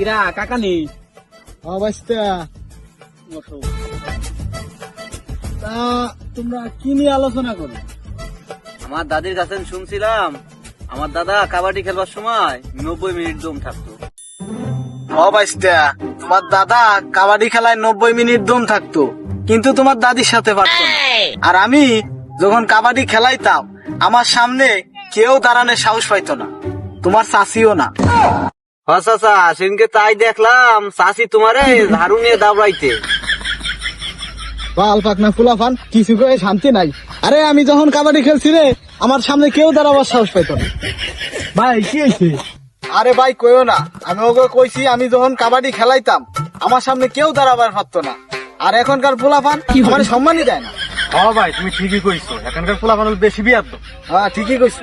কিরা কাকা নেই? অবস্থা তা। তোমরা কি নিয়ে আলোচনা করো? আমার দাদির কাছে শুনছিলাম আমার দাদা কাবাডি খেলবার সময় নব্বই মিনিট দম থাকতো। অবস্থা তোমার দাদা কাবাডি খেলায় নব্বই মিনিট দম থাকতো কিন্তু তোমার দাদির সাথে পারতো না। আর আমি যখন কাবাডি খেলাইতাম আমার সামনে কেউ দাঁড়ানোর সাহস পাইতো না তোমার চাষিও না। আচ্ছা সেদিনকে তাই দেখলাম চাষি তোমারে ঝাড়ু নিয়ে দাবড়াইতে বাল পাকনা ফুলাফান কিছু করে শান্তি নাই। আরে আমি যখন কাবাডি খেলছি রে আমার সামনে কেউ দাঁড়াবার সাহস পাইতো না। ভাই কি হয়েছে? আরে ভাই কইও না। আমি ওকে কইছি আমি যখন কাবাডি খেলাইতাম আমার সামনে কেউ দাঁড়াবার পারতো না। আর এখনকার ফুলা ফুলাফান আমার সম্মানই দেয় না। হ্যাঁ ভাই তুমি ঠিকই কইছো। এখনকার পোলা মানুষ বেশি বিয়ার হ্যাঁ ঠিকই কইছো।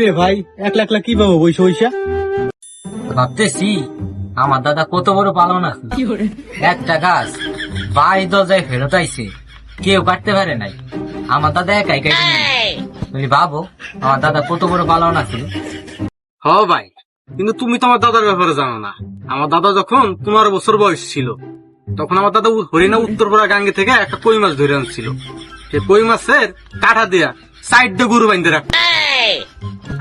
কিরে ভাই? একলা একলা কি পাবো বইসা বইসা ভাবতেছি আমার দাদা কত বড় পালন আছে। একটা গাছ বাড়ি দরজায় ফেরত আইছে। কেউ কাটতে পারে নাই। আমার দাদা একাই কাটে ভাবো আমার দাদা কত বড় পালন আছে। হ ভাই কিন্তু তুমি তো আমার দাদার ব্যাপারে জানো না। আমার দাদা যখন পনেরো বছর বয়স ছিল তখন আমার দাদা হরিণা উত্তরপাড়া গাঙ্গে থেকে একটা কই মাছ ধরে আনছিল। সেই কই মাছের কাঠা দিয়া সাইড দিয়ে গরু বাইন্ধে রাখ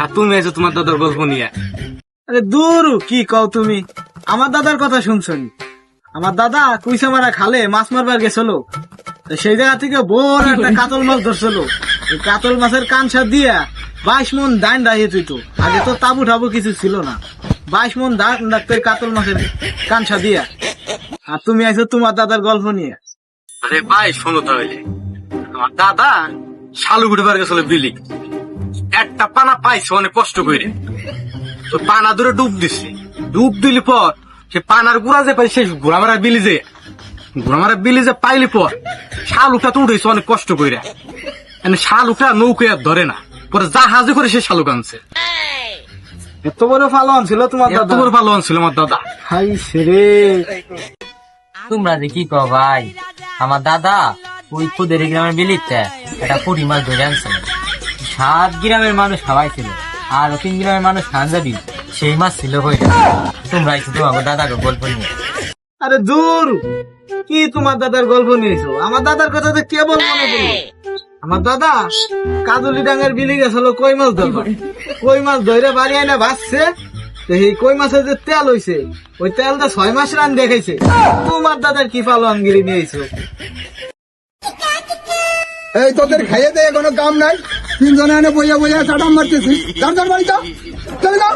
আর তুমি এসে তোমার দাদার গল্প নিয়ে। আরে দূর কি কও তুমি? আমার দাদার কথা শুনছনি? আমার দাদা কুইসা মারা খালে মাছ মারবার গেছিল। সেই জায়গা থেকে বড় একটা কাতল মাছ ধরছিল। কাতল মাছের কানসা দিয়া বাইশ মন দান রাখিয়ে তুই তো আগে তো তাবু ঠাবু কিছু ছিল না। বাইশ মন দান ওই কাতল মাছের কানসা দিয়া। আর তুমি আইছো তোমার দাদার গল্প নিয়ে। আরে ভাই শোনো তাহলে। আমার দাদা শালু গুটিবার গেছিল বিলি। একটা পানা পাইছে অনেক কষ্ট করে তো পানা ধরে ডুব দিছে। ডুব দিলি পর সে পানার গুড়া যে পাই সে ঘোড়া মারা বিলি যে ঘোড়া মারা বিলি যে পাইলি পর শালুকটা তো উঠেছে অনেক কষ্ট করে এনে শালুকটা নৌকে আর ধরে না। পরে জাহাজে করে সে শালুক আনছে। এত বড় ফালন ছিল তোমার এত বড় ভালো আনছিল আমার দাদা। হাই সেরে তোমরা যে কি কও ভাই? আমার দাদা ওই কুদের গ্রামের বিলিতে একটা পুরি মাছ ধরে আনছিল সাত গ্রামের মানুষ খাওয়াইছিল আর তিন গ্রামের মানুষ খাঞ্জাবি সেই মাছ ছিল কই তোমরা তোমার দাদাকে গল্প নিয়ে। আরে দূর! কি তোমার দাদার গল্প নিয়েছো? আমার দাদার কথা তো কেবল মনে পড়ল আমার দাদা কাজলি ডাঙ্গার বিলি গেছিল কই মাছ ধরবা কই মাছ ধরে বাড়ি আইনা ভাসছে তো এই কই মাছের যে তেল হইছে ওই তেলটা ছয় মাস রান দেখাইছে। তোমার দাদার কি পালনগিরি নিয়েছো? এই তোদের খাইয়ে দেয় কোনো কাম নাই? তিনজনে এনে বইয়া বইয়া চাটা মারতেছি। যার যার বাড়ি যাও। চলে যাও